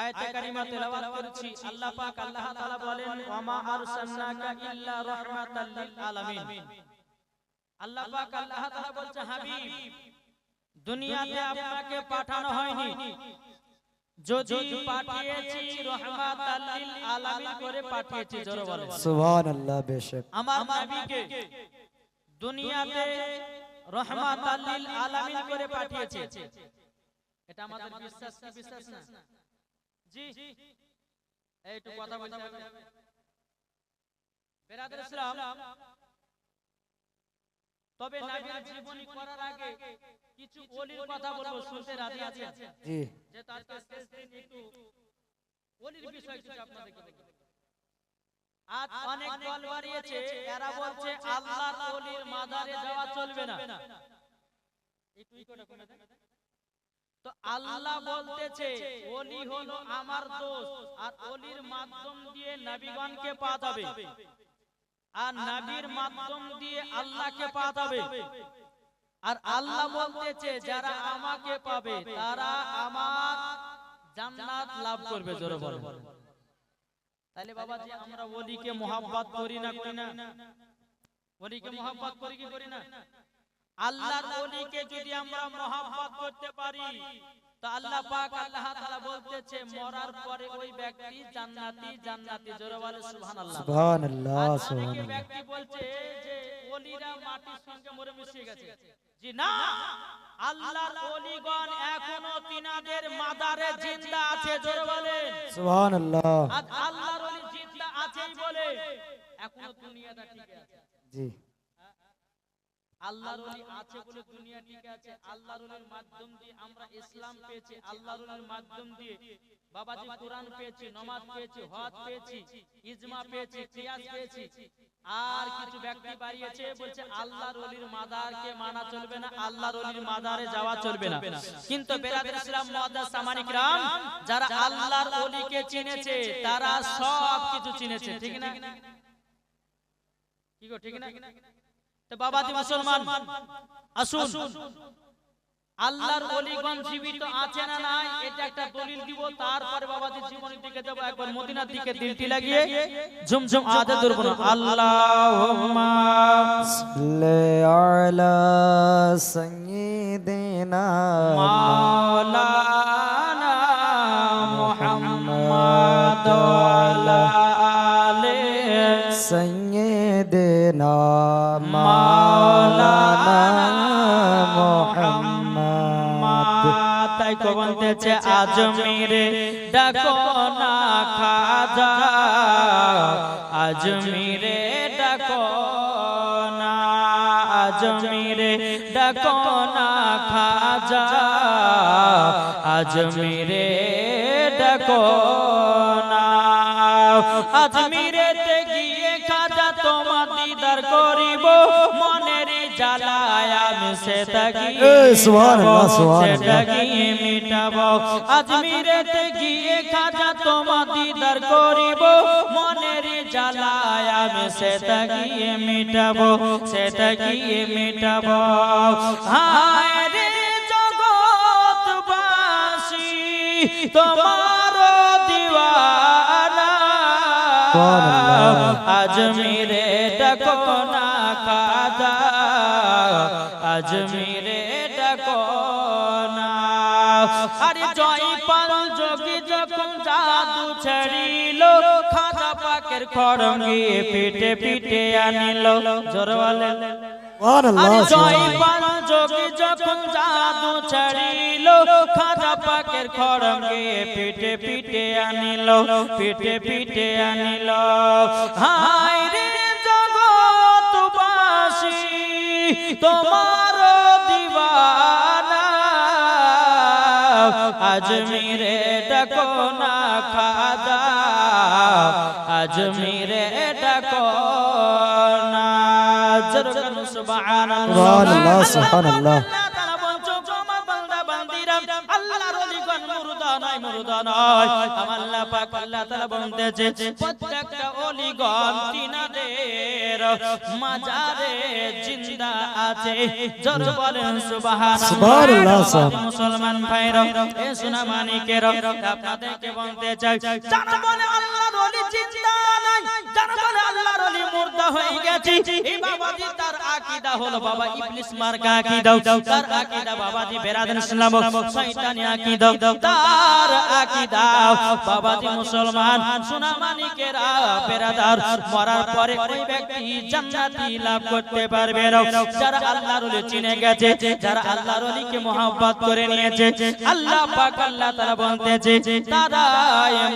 আয়াতে কারিমা তেলাওয়াত করেছি আল্লাহ পাক আল্লাহ তাআলা বলেন ওয়া মা আরসালনাকা ইল্লা রাহমাতাল লিল আলামিন। আল্লাহ পাক আল্লাহ তাআলা বলছে হাবিব দুনিয়াতে আপনাকে পাঠানো হয়নি। যদি পাঠিয়েছি রহমাতাল লিল আলামিন করে পাঠিয়েছি জোরে বলেন। সুবহানাল্লাহ বেশক। আমার নবীকে দুনিয়াতে রহমাতাল লিল আলামিন করে পাঠিয়েছে। এটা আমাদের বিশ্বাস কি বিশ্বাস না? জি। এই একটু কথা বলতে হবে। বেরাদর ইসলাম। তবে নবীর জীবনী করার আগে কিছু ওলির কথা বলব শুনতে রাজি আছেন? জি। যে তার শেষ একটু ওলির বিষয় কিছু আপনাদেরকে বলব আজ অনেক দল বাড়িয়েছে এরা বলছে আল্লাহর ওলির মাজারে যাওয়া চলবে না। একটু ইকোটা কমে দেন। তো আল্লাহ বলতেছে ওলি হলো আমার দোস্ত আর ওলির মাধ্যম দিয়ে নবীগণকে পাওয়া যাবে। আর নবীর মাধ্যম দিয়ে আল্লাহকে পাওয়া যাবে। আর আল্লাহ বলতেছে যারা আমাকে পাবে তারা আমার জান্নাত লাভ করবে জোরে বলো তাহলে বাবাজি আমরা ওলিকে মোহাব্বত করি না করি না। ওলিকে মোহাব্বত করি কি করি না? আল্লাহর ওলিকে যদি আমরা মোহাব্বত করতে পারি তো আল্লাহ পাক আল্লাহ তাআলা বলতেছে মরার পরে ওই ব্যক্তি জান্নাতি জান্নাতি জোরে বলে সুবহানাল্লাহ। সুবহানাল্লাহ সুবহানাল্লাহ। ব্যক্তি বলছে যে ওলিরা মাটির সঙ্গে মরে মিশে গেছে। জি না আল্লাহর ওলিগণ এখনও তিনাদের মাদারে জিন্দা আছে জোরে বলেন। সুবহানাল্লাহ। আল্লাহর ওলি জিন্দা আছেই বলে এখনও দুনিয়াটা ঠিক আছে। জি। আল্লাহর ওলি আছে বলে দুনিয়া ঠিক আছে আল্লাহর ওলির মাধ্যম দিয়ে আমরা ইসলাম পেয়েছি আল্লাহর ওলির মাধ্যম দিয়ে বাবাজি কোরআন পেয়েছি নমাজ পেয়েছি হজ পেয়েছি ইজমা পেয়েছি কিয়াস পেয়েছি আর কিছু ব্যক্তি বাড়িয়েছে বলছে আল্লাহর ওলির মাদারকে মানা চলবে না আল্লাহর ওলির মাদারে যাওয়া চলবে না। কিন্তু বেরাদের ইসলাম মুআদ্দাস সামানিক রাম যারা আল্লাহর ওলিকে চিনেছে তারা সব কিছু চিনেছে ঠিক না কি গো ঠিক না তো বাবাজি মুসলমান আসুন। আল্লাহর ওলিগণ জীবিত আছে না নাই এটা একটা দলিল দিব। তারপরে বাবাজি জীবনের দিকে যাব একবার মদিনার দিকে দিলটি লাগিয়ে ঝুমঝুম আদে ধরব না আল্লাহুম্মা সাল্লি আলা সাইয়্যিদিনা মাওলানা তাই আজমিরে না খাজা আজমিরে না আজমিরে খাজা আজমিরে ডাকো না আজমিরেতে সে এ, সুবহানাল্লাহ, সুবহানাল্লাহ। মিটাবো। আজমিরেতে গিয়ে খাজা তোমার দিদার করিব। মনের জ্বালায় আমি সেটা গিয়ে মিটাবো সেটা গিয়ে মিটাবো। হায় রে জগৎবাসী তোমার দিওয়ানা। আজমিরে ডাকো না আজমিরে ডাকো না। আরে জয়পাল যোগী যখন জাদু ছাড়িল খাজা পাকের খড়ঙ্গি পিটে পিটে আনিল। জোরওয়ালে। জয়পাল যোগী যখন জাদু ছাড়িল খাজা পাকের খড়ঙ্গে পিটে পিটে আনিল পিটে পিটে আনিল। হায় রে জগৎবাসী তোমার আজমিরে ডাকো না খাজা আজমিরে ডাকো না। সুবহানাল্লাহ। সুবহানাল্লাহ, আমার আল্লাহ পাক আল্লাহ তাআলা বলতেছে প্রত্যেকটা অলিগণ তিনাদের মাজারে জিন্দা আছে জোর বলেন সুবহানাল্লাহ। মুসলমান ভাইরা এ সোনা মানিকের আপনাদেরকে বলতে চাই যারা বলে মুর্দা হয়ে গেছে। এই বাবাজি তার আকীদা হলো বাবা ইবলিস মার্কা আকীদা। তার আকীদা বাবাজি বেরাদান ইসলাম। শয়তানি আকীদা। তার আকীদা। বাবাজি মুসলমান সোনা মানিকেরা বেরাদার। মরার পরে ওই ব্যক্তি জান্নাতি লাভ করতে পারবে যারা আল্লাহর ওলি চিনে গেছে যারা আল্লাহর ওলিকে মোহাব্বত করে নিয়েছে আল্লাহ পাক আল্লাহ তাআলা বলতেছে তারা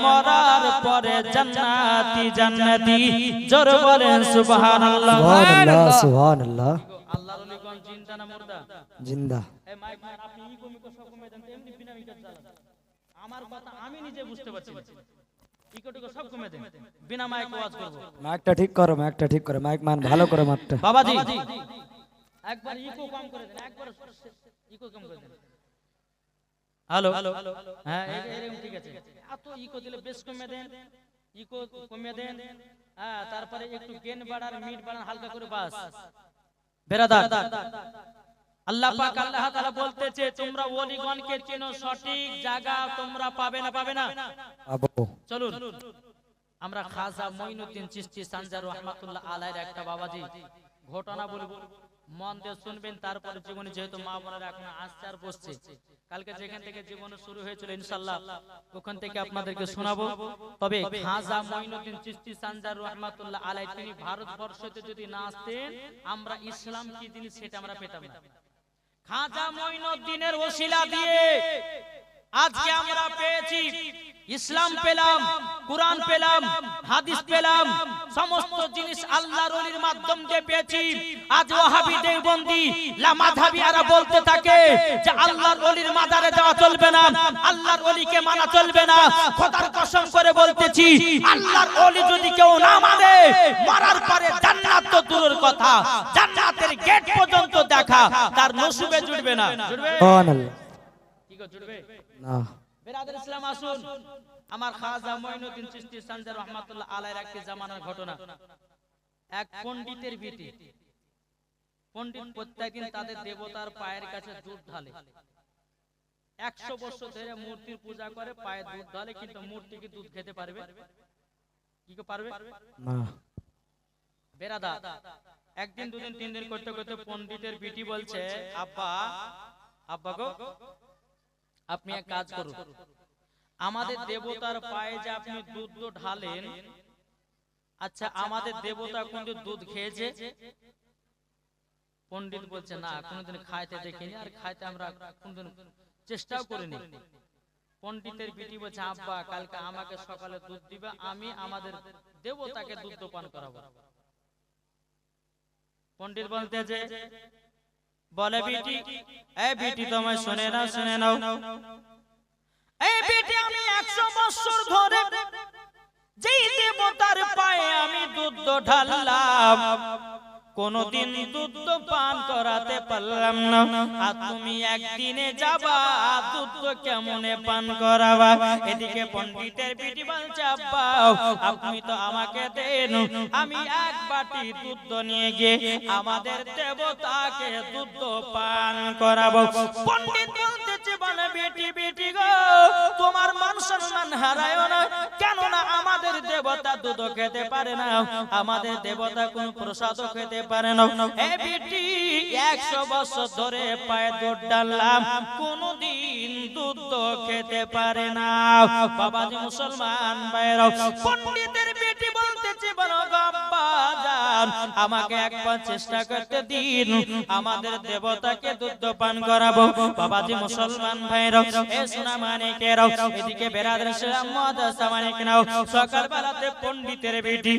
মরার পরে জান্নাতি জান্নাতি। জোর বলেন সুবহানাল্লাহ। সুবহানাল্লাহ সুবহানাল্লাহ। আল্লাহর ওলি কোন চিন্তা না মুর্দা? জিন্দা। এই মাইক ম্যান আপনি ইকো মিকো সব কমে দেন এমনি বিনা মিকো চালান আমার কথা আমি নিজে বুঝতে পারছি না। সব কমে দেন বিনা মাইক ওয়াজ করব। মাইকটা ঠিক করো মাইকটা ঠিক করো মাইক মান ভালো করে মারতে বাবাজি একবার ইকো কম করে দেন একবার ইকো কম করে দেন। হ্যালো। হ্যাঁ এরকম ঠিক আছে। এত ইকো দিলে বেশ কমে দেন ইকো কমে দেন। হ্যাঁ তারপরে একটু গেন বাড়ার মিট বাড়ান হালকা করে বাস। বেরাদার আল্লাহ পাক আল্লাহ তাআলা বলতেছে তোমরা ওলিগণকে চেনো সঠিক জায়গা তোমরা পাবে না পাবে না। আবু। চলুন। আমরা খাজা মঈনুদ্দিন চিশতি সানজার রহমাতুল্লাহ আলাইহির একটা বাবাজি। ঘটনা বলব। মন দিয়ে শুনবেন, তারপরে জীবনে যেহেতু মা বোনেরা এখন আসছে আর বসছে কালকে যেখান থেকে জীবন শুরু হয়েছিল, ইনশাআল্লাহ, ওখান থেকে আপনাদেরকে শোনাবো। তবে খাজা মঈনুদ্দিন চিশতি সানজার রহমাতুল্লাহ আলাই তিনি ভারতবর্ষতে যদি না আসতেন, আমরা ইসলাম কি জিনিস সেটা আমরা পেতাম না। খাজা মঈনুদ্দিনের ওসিলা দিয়ে আজকে আমরা পেয়েছি ইসলাম পেলাম কোরআন পেলাম হাদিস পেলাম সমস্ত জিনিস আল্লাহর ওলির মাধ্যম দিয়ে পেয়েছি। আজ ওয়াহাবি দেওবন্দি লামাধাবিয়ারা বলতে থাকে যে আল্লাহর ওলির মাজারে যাওয়া চলবে না আল্লাহর ওলিকে মানা চলবে না খোদার কসম করে বলতেছি আল্লাহর ওলি যদি কেউ না মানে মারার পরে জান্নাত তো দূরের কথা জান্নাতের গেট পর্যন্ত দেখা তার নসিবে জুড়বে না। জুড়বে সুবহানাল্লাহ। কি গো জুড়বে না। বেরাদের ইসলাম আসুন। আমার খাজা মঈনুদ্দিন চিশতি সানজার রহমাতুল্লাহ আলাইহির একটি জামানার ঘটনা। এক পণ্ডিতের বিটি। পণ্ডিত প্রত্যেকদিন তাদের দেবতার পায়ের কাছে দুধ ঢালে। একশো বছর ধরে মূর্তির পূজা করে পায়ে দুধ ঢালে কিন্তু মূর্তি কি দুধ খেতে পারবে? কি পারবে? না। বেরাদা একদিন দুদিন তিন দিন করতে করতে পণ্ডিতের বিটি বলছে আব্বা আব্বা গো আপনি এক কাজ করুন। আমাদের দেবতার পায়ে যে আপনি দুধ ঢালেন আচ্ছা আমাদের দেবতা কোনদিন দুধ খেয়েছে? পণ্ডিত বলছে না কোনোদিন খাইতে দেখিনি আর খাইতে আমরা কোনদিন চেষ্টাও করিনি। পণ্ডিতের বিটি বলছে আব্বা কালকে আমাকে সকালে দুধ দিবে আমি আমাদের দেবতাকে দুধ পান করাবো। পণ্ডিত বলতে যে বলে বিটি এ বিটি তোমায় শুনে নাও শুনে নাও। এই বিটি আমি একশো বছর ধরে যেই দেবতার পায়ে আমি দুধ ঢাললাম কোনদিন দুধ পান করাতে পারলাম না। আর তুমি একদিনে যাবা, দুধ কেমনে পান করাবা? এদিকে বিটি বলছে আব্বা আপনি তো আমাকে দেন। আমি এক বাটি দুধ নিয়ে গিয়ে আমাদের দেবতাকে দুধ পান করাবো। পণ্ডিত বলে বেটি বেটি গো, তোমার মান সম্মান হারায় না। কেননা আমাদের দেবতা দুধ খেতে পারে না, আমাদের দেবতা কোন প্রসাদ খেতে পারে না। এ বেটি, একশো বছর ধরে পায়ে দুধ ডাললাম, কোনদিন দুধ খেতে পারে না। বাবাজি মুসলমান বাইরাও পণ্ডিতের আমাকে একবার চেষ্টা করতে দিন, আমাদের দেবতাকে দুধ পান করাবো। বাবাজি মুসলমান সোনা মানিকেরাও এদিকে সামানিক নাও বেটি,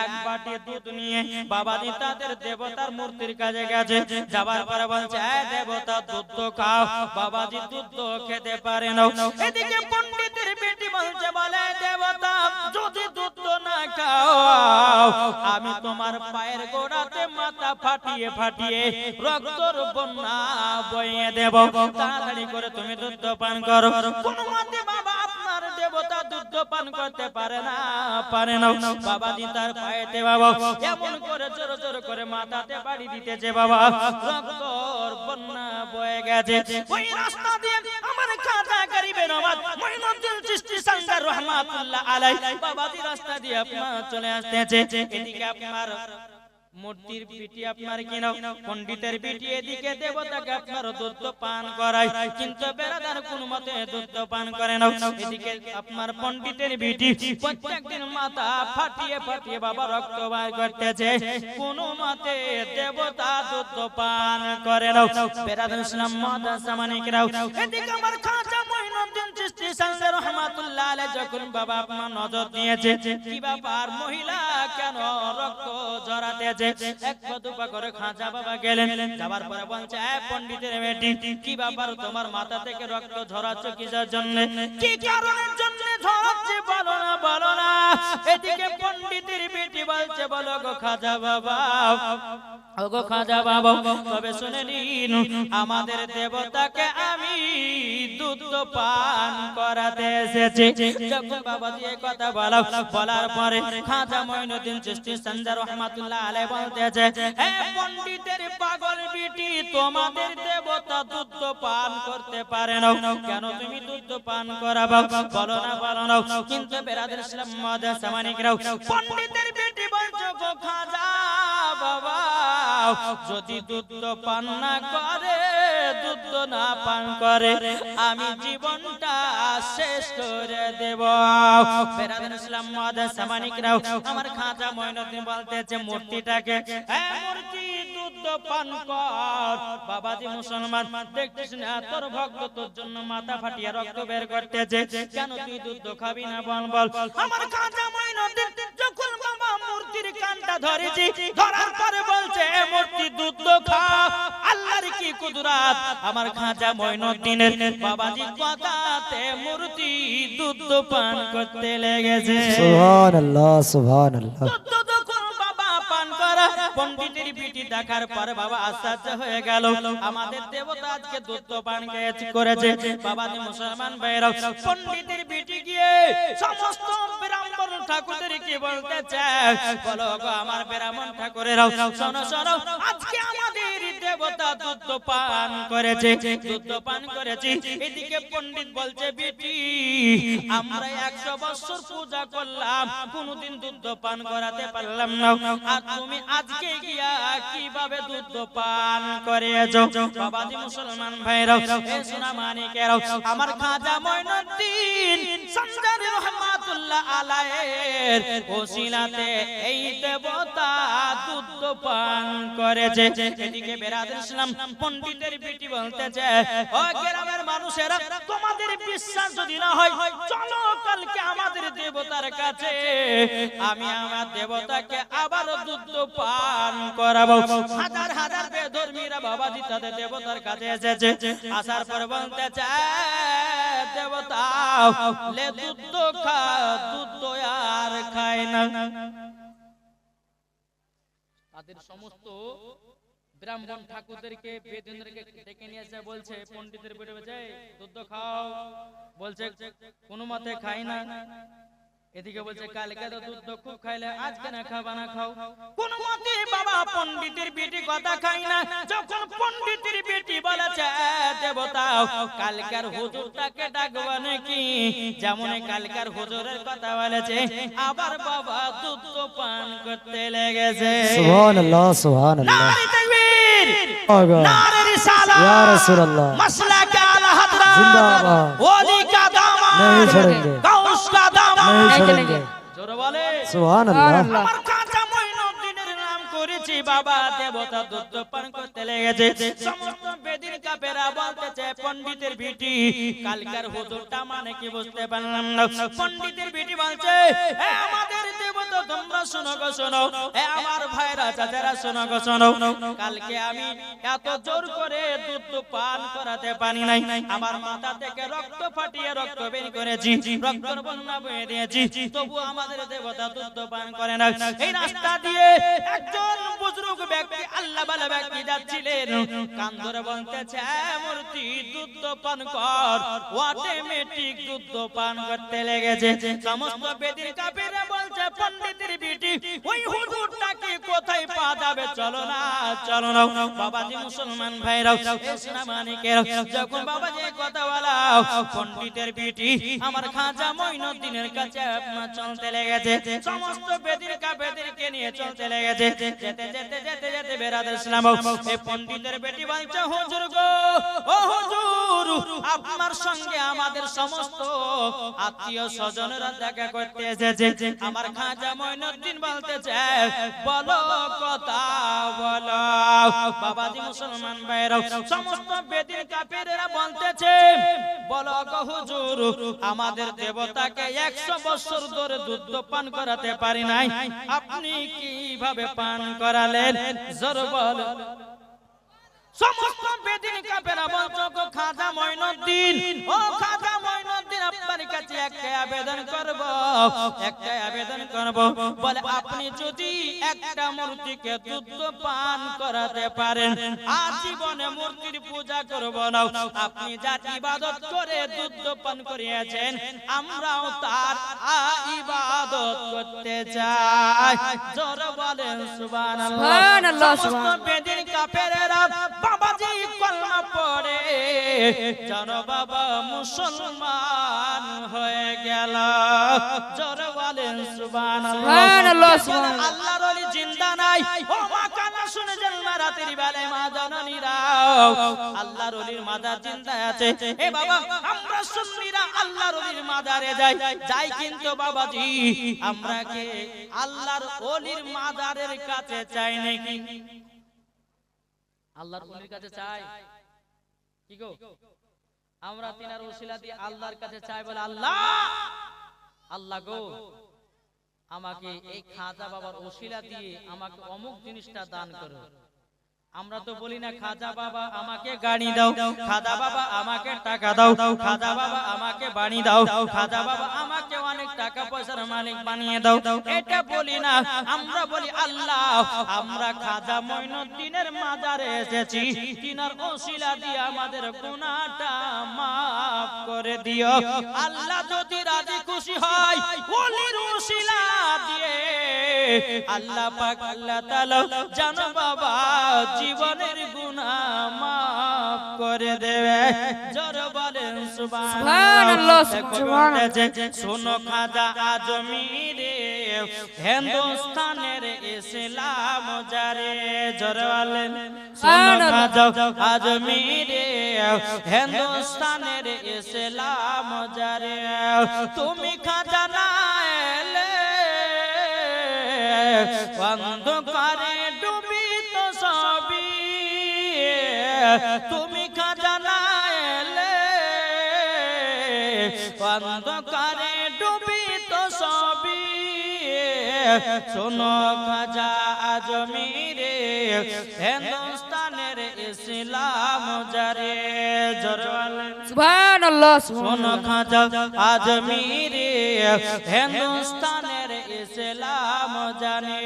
এক বাটি দুধ নিয়ে বাবাজি তাদের দেবতার মূর্তির গেছে। যাবার পরে বলছে এ দেবতা, দুধ খাও। বাবাজি দুধ খেতে পারে না। এদিকে বেটি বলছে, বলে দেবতা, যদি দুধ না খাও আমি তোমার পায়ের গোড়াতে মাথা ফাটিয়ে ফাটিয়ে রক্তর বন্যা বইয়ে দেব। তাড়াতাড়ি করে তুমি দুধ পান করো। কোন মতে বাবা আপনার দেবতা দুধ পান করতে পারে না পারে না। বাবাজি তার পায়েতে বাবা, এমন করে জোর জোর করে মাথাতে বাড়ি দিতেছে বাবা। রক্তর বন্যা বয়ে গেছে। ওই রাস্তা দিয়ে আমার খাজা গরিবের আওয়াজ মঈনুদ্দিন মূর্তির পিটি আপনার কিন পণ্ডিতের পিটি এদিকে দেবতাকে আপনার দুধ পান করায়। কিন্তু বেড়াদার কোন মতে দুধ পান করে না এদিকে আপনার পণ্ডিতের বিটি প্রত্যেকদিন মাথা ফাটিয়ে ফাটিয়ে বাবা রক্ত বার করতেছে। কোন মতে দেবতা দুধ পান করে না বেড়াদার ইসলাম মাদা সামানিকরাও এদিকে আমার সাঙ্গার রহমাতুল্লাহ যখন বাবা মা নজর দিয়েছে, কি ব্যাপার মহিলা কেন রক্ত জড়াতেছে এক পদুপা দুপা করে খাঁচা বাবা গেলেন, যাবার পরে বলছে, এ পণ্ডিতের বেটি কি ব্যাপার তোমার মাথা থেকে রক্ত ঝরাচ্ছ কিসের জন্য? কি কারণের জন্য? বলো না বলো না। এদিকে বেটি বলছে, বলো গো খাজা বাবা ওগো খাজা বাবা, তবে শুনে নিন, আমাদের দেবতাকে আমি দুধ পান করাতে এসেছি। যখন বাবা দিয়ে কথা বলা, বলার পরে খাজা মঈনুদ্দিন চিশতি সঞ্জা রহমাতুল্লাহ বলতেছে পণ্ডিতের পাগল বিটি, তোমাদের দেবতা দুধ পান করতে পারে না। কেন তুমি দুধ পান করাবা? বলো না কিন্তু বেরাদের বিটি খাজা বাবা, যদি দুধ পান না করে, দুধ না পান করে, আমি জীবনটা শেষ করে দেব। বেরাদান ইসলাম মাদার সামানিকরাও আমার ময়নদিন বলতেছে, মূর্তিটাকে হ্যাঁ মূর্তি পান কর। বাবাজি মুসলমান না, তোর ভক্ত তোর জন্য মাথা রক্ত বের করতেছে। কেন তুই দুধ খাবি না বল বল। আমার খাঁচা ময়নদিন যখন বাবা মূর্তির কানটা ধরেছি ধরার পরে বলছে এ মূর্তি দুধ খা আল্লাহর কি কুদরাত? আমার খাঁচা বাবাজি কথাতে মূর্তি দুধ পান করতে লেগেছে। সুবহানাল্লাহ সুবহানাল্লাহ। দুধ যখন বাবা পান করা পণ্ডিতের দেখার পর বাবা আশ্চর্য হয়ে গেল। আমাদের দেবতা আজকে দুধ পান গেছে করেছে। বাবা মুসলমান ভাইরাও পণ্ডিতের বিটি গিয়ে সমস্ত ব্রাহ্মণ কি বলতে চায়? বলো গো আমার ব্রাহ্মণ ঠাকুরের শোনো শোনো আজকে আমাদের দেবতা দুধ পান করেছে দুধ পান করেছি। এদিকে পণ্ডিত বলছে, বেটি, আমরা একশো বছর পূজা করলাম, কোনদিন দুধ পান করাতে পারলাম না। আর তুমি আজকে গিয়া কীভাবে দুধ পান করেছ? বাবাজি মুসলমান ভাইরাও সোনা মানিকেরাও, আমার খাজা ময়নুদ্দিন সঞ্জার রহমাতুল্লাহ আলাইহির ওসিলাতে এই দেবতা দুধ পান করেছে। এদিকে বেরাদুল ইসলাম পণ্ডিতের বেটি বলতেছে, ও গ্রামের মানুষেরা, তোমাদের বিশ্বাস যদি না হয়, চলো কালকে আমাদের দেবতার কাছে। আমি আমার দেবতাকে আবার দুধ পান করাবো। হাজার হাজার বেধর্মীরা বাবাজি তাদের দেবতার কাছে এসেছে। আসার পর বলতে চায় তাদের সমস্ত ব্রাহ্মণ ঠাকুরদেরকে বেদেন্দ্রকে ডেকে নিয়ে এসে বলছে, পণ্ডিতের বেড়ে বেজে দুধ খাও। বলছে, কোনো মতে খাই না। এদিকে বলছে কালকে তো দুধ খুব খাইলে আজকে না খাবা না খাও কোন মতে বাবা পণ্ডিতের বেটি কথা খাই না যখন পণ্ডিতের বেটি বলেছে দেবতা কালকার হুজুরটাকে ডাকবা নাকি যেমন কালকার হুজুরের কথা বলেছে আবার বাবা দুধ পান করতে লেগেছে সুবহানাল্লাহ সুবহানাল্লাহ নারে তাকবীর আগা নারে রিসালাত ইয়া রাসূলুল্লাহ मसला का आला हजरत जिंदाबाद। ओली का दामन नहीं छोड़ेंगे। गौस का दामन नहीं छोड़ेंगे জোরে বলে সুবহানাল্লাহ আমার কাঁচা মঈনুদ্দিনের নাম করেছি বাবা দেবতা দুধ পান করতে লেগেছে সমস্ত বেদিন কাপেরা বলতেছে পণ্ডিতের বিটি। কালকার হুজুরটা মানে কি বুঝতে পারলাম না। পণ্ডিতের বিটি বলছে "এ, আমাদের দেবতা তোমরা শোনো গো শোনো। এ আমার ভাইরা চাচারা শোনো গো শোনো। কালকে আমি এত জোর করে দুধ পান করাতে পারি নাই। আমার মাথা থেকে রক্ত ফাটিয়ে রক্ত বের করেছি। রক্তর বন্যা বয়ে দিয়েছি। তবু আমাদের দেবতা দুধ পান করে না। এই রাস্তা দিয়ে একজন বুজুর্গ ব্যক্তি আল্লাহ বালা ব্যক্তি যাচ্ছিলেন। কান ধরে বলতেছে "এ মূর্তি দুধ পান কর। অটোমেটিক দুধ পান করতে লেগেছে। সমস্ত বেদির কাপেরা বলছে পণ্ডিতের বিটি ওই হুজুরটাকে কোথায় পা যাবে? চলো না চলো না বাবাজি মুসলমান ভাইরাও এসনা যখন বাবাজি কথা বলা পণ্ডিতের বিটি আমার খাজা মঈনুদ্দিনের কাছে চলতে লেগেছে। সমস্ত বেদির কাপেদেরকে নিয়ে চলতে লেগেছে। যেতে যেতে যেতে যেতে বেরাদের ইসলাম এই পণ্ডিতের বেটি বলছে হুজুর গো আপনার সঙ্গে আমাদের সমস্ত আত্মীয় স্বজনেরা দেখা করতে এসেছে। আমার খাজা বলো কথা, বলো। বাবাজি মুসলমান সমস্ত বলতেছে, বলো হুজুর, আমাদের দেবতাকে 100 বছর ধরে দুধ পান করাতে পারি নাই। আপনি কীভাবে পান করালেন? জোর বল। সমস্ত বেদিন কাপেরা বলছো খাজা মঈনুদ্দিন। ও খাজা মঈনুদ্দিন আপনার কাছে একটা আবেদন করব একটা আবেদন করব। বলে আপনি যদি একটা মূর্তিকে দুধ পান করাতে পারেন আজীবনে মূর্তির পূজা করব না। আপনি যার ইবাদত করে দুধ পান করিয়েছেন আমরাও তার ইবাদত করতে চাই। জোর বলেন সুবহানাল্লাহ। সুবহানাল্লাহ, বেদিন কাফেরেরা বাবাজি কলমা পড়ে। জন বাবা মুসলমান হয়ে গেল। জোর বলেন সুবহানাল্লাহ। আল্লাহর ওলি জিন্দা নাই। ও মা কানা শুনে জন্মা রাতের মা জননীরা। আল্লাহর ওলির মাজার জিন্দা আছে। এ বাবা আমরা সুন্নিরা আল্লাহর ওলির মাজারে যাই। যাই কিন্তু বাবাজি আমরা কে? আল্লাহর ওলির মাজারের কাছে চাই নাকি? আল্লাহর ওলির কাছে চাই। কি গো? আমরা তিনার ওসিলা দিয়ে আল্লাহর কাছে চাই বলে আল্লাহ! আল্লাহ গো। আমাকে এই খাজা বাবার ওসিলা দিয়ে আমাকে অমুক জিনিসটা দান করো। আমরা তো বলি না খাজা বাবা আমাকে গাড়ি দাও খাজা বাবা আমাকে টাকা দাও খাজা বাবা আমাকে বাড়ি দাও খাজা বাবা আমাকে অনেক টাকা পয়সার মালিক বানিয়ে দাও এটা বলি না আমরা বলি আল্লাহ আমরা খাজা মঈনুদ্দিনের মাজারে এসেছি তিনার ওসিলা দিয়ে আমাদের গুনাহটা মাফ করে দিও। আল্লাহ যদি রাজি খুশি হয় ওলির ওসিলা দিয়ে আল্লাহ পাক আল্লাহ তাআলা জানো বাবা জীবনের গুনাহ মাফ করে দেবে। জোর বলেন সুবহানাল্লাহ, সুবহানাল্লাহ। শোনো খাজা আজমিরে হিন্দুস্তানের ইসলাম জারে। জোর বলেন শোনো খাজা আজমিরে হিন্দুস্তানের ইসলাম জারে, তুমি খাজা না এলে, অন্ধকারে ডুবিত সবই, তুমি খাজানা এলে, অন্ধকারে ডুবিত সবই, শোনো খাজা আজমিরে, হিন্দুস্তানের ইসলাম জারে জরওয়ালে সুবহানাল্লাহ শোনো সুবহানাল্লাহ। খাজা আজমিরে হিন্দুস্তানের ইসলাম জানে।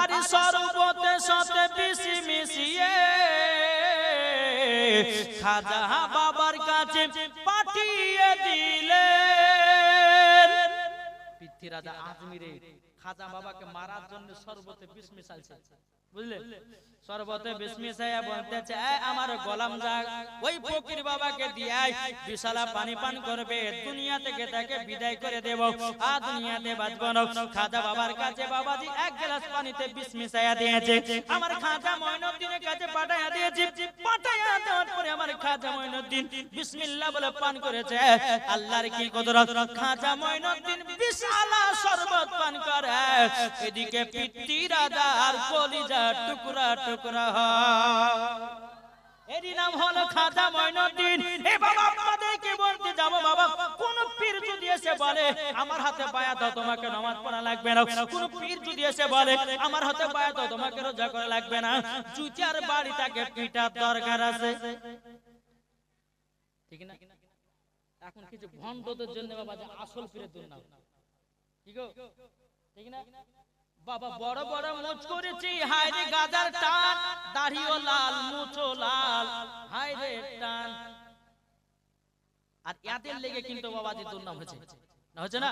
আর সর্বতে সাথে বিশি মিশিয়ে খাজা বাবার কাছে পাঠিয়ে দিলেন। পৃথ্বীরাজা আজমিরে খাজা বাবাকে মারার জন্য সর্বতে বিষ মিশাইছে। বুঝলে? সর্বতে বিষ মিশাইয়া বলতেছে "এই আমার গোলাম যা ওই ফকির বাবাকে দিয়ে বিশালা পানি পান করবে দুনিয়া থেকে তাকে বিদায় করে দেব আর দুনিয়াতে বাঁচবো না। খাজা বাবার কাছে বাবাজি এক গ্লাস পানিতে বিষ মিশাইয়া দিয়েছে। আমার খাজা মঈনুদ্দিনের কাছে পাঠাইয়া দিয়েছে পাঠাইয়া দেওয়ার পরে আমার খাজা মঈনুদ্দিন বিসমিল্লাহ বলে পান করেছে। আল্লাহর কি কুদরত খাজা মঈনুদ্দিন বিশালা শরবত পান করে এদিকে পিত্তি রাজা আর কলিজা টুকরা টুকরা এরই নাম হলো খাজা মঈনুদ্দিন এ বাবা, আপনাদেরকে বলতে যাব বাবা, কোন পীর যদি এসে বলে, আমার হাতে বায়া দাও, তোমাকে নামাজ পড়া লাগবে না। কোন পীর যদি এসে বলে, আমার হাতে বায়া দাও, তোমাকে রোজা করা লাগবে না। জুতার বাড়ি পিটার দরকার আছে। ঠিক না? এখন কিছু ভণ্ডদের জন্য বাবা আসল পীরের দুর্নাম। কি গো? বাবা, বড় বড় মুচ করেছি হায়রে গাদার টান, দাড়িও লাল মুচো লাল হায়রে টান। আর ইয়াদের লেগে কিন্তু বাবাজি দুর্নাম হয়েছে। হচ্ছে না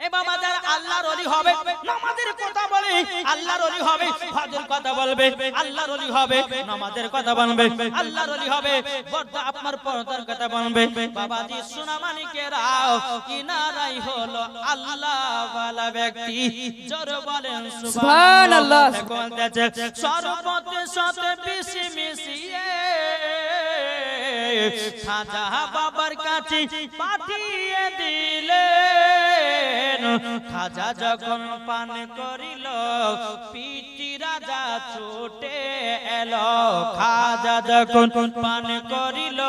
এ বাবা যারা আল্লাহর ওলি হবে নামাজের কথা বলে আল্লাহর ওলি হবে হজের কথা বলবে আল্লাহর ওলি হবে নামাজের কথা বলবে আল্লাহর ওলি হবে বড় আপনার পর্দার কথা বলবে বাবাজি সোনা মানিকেরাও কিনারাই হলো আল্লাহ ওয়ালা ব্যক্তি জোর বলেন সুবহানাল্লাহ। সর্বতে সাথে মিশি মিশিয়ে খাজা বাবার কাছে পাঠিয়ে দিলে খাজা যখন পান করিল রাজা ছুটে এলো খাজা যখন পান করিল,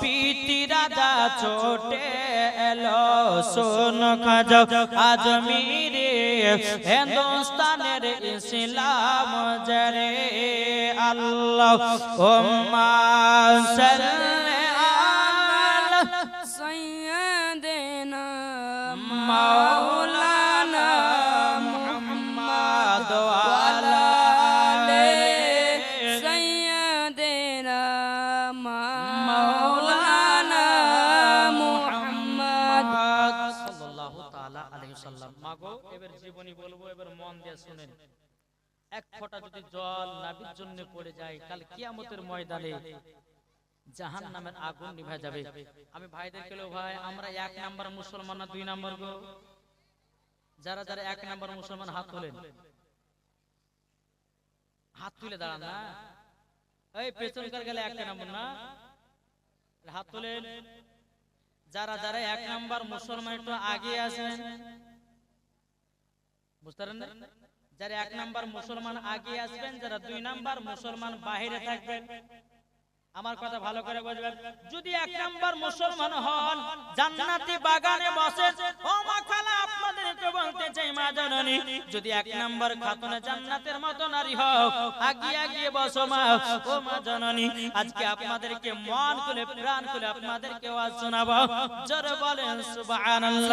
পিটি রাজা, ছোটে এলো, শোন খাজা আজমিরে হিন্দুস্তানের ইসলাম জরে আল্লাহ ওম্মা সাল্লি ফোঁটা যদি জল নাবির জন্য পড়ে যায় কাল কিয়ামতের ময়দানে জাহান নামের আগুন নিভা যাবে। আমি ভাইদের কেলো, ভাই, আমরা এক নাম্বার মুসলমান না দুই নাম্বার গো? যারা যারা এক নাম্বার মুসলমান, হাত তোলেন। হাত তুলে দাঁড়ান না। এই পেছনকার গেলে এক নাম্বার না? হাত তোলেন। যারা যারা এক নাম্বার মুসলমান একটু আগে আছেন বুঝতে পারেন না? যারা এক নাম্বার মুসলমান আগে আসবেন, যারা দুই নাম্বার মুসলমান বাহিরে থাকবেন। আমার কথা ভালো করে বুঝবেন। যদি এক নাম্বার মুসলমান হন, জান্নাতি বাগানে বসেন ও মা খালা আপনাদেরকে বলতে চাই, মা জননী, যদি এক নাম্বার খাতুনে জান্নাতের মতো নারী হও, আগিয়ে আগিয়ে বসো মা। ও মা জননী, আজকে আপনাদেরকে মন খুলে, প্রাণ খুলে আপনাদেরকে আওয়াজ শোনাবো। জোরে বলেন, সুবহানাল্লাহ।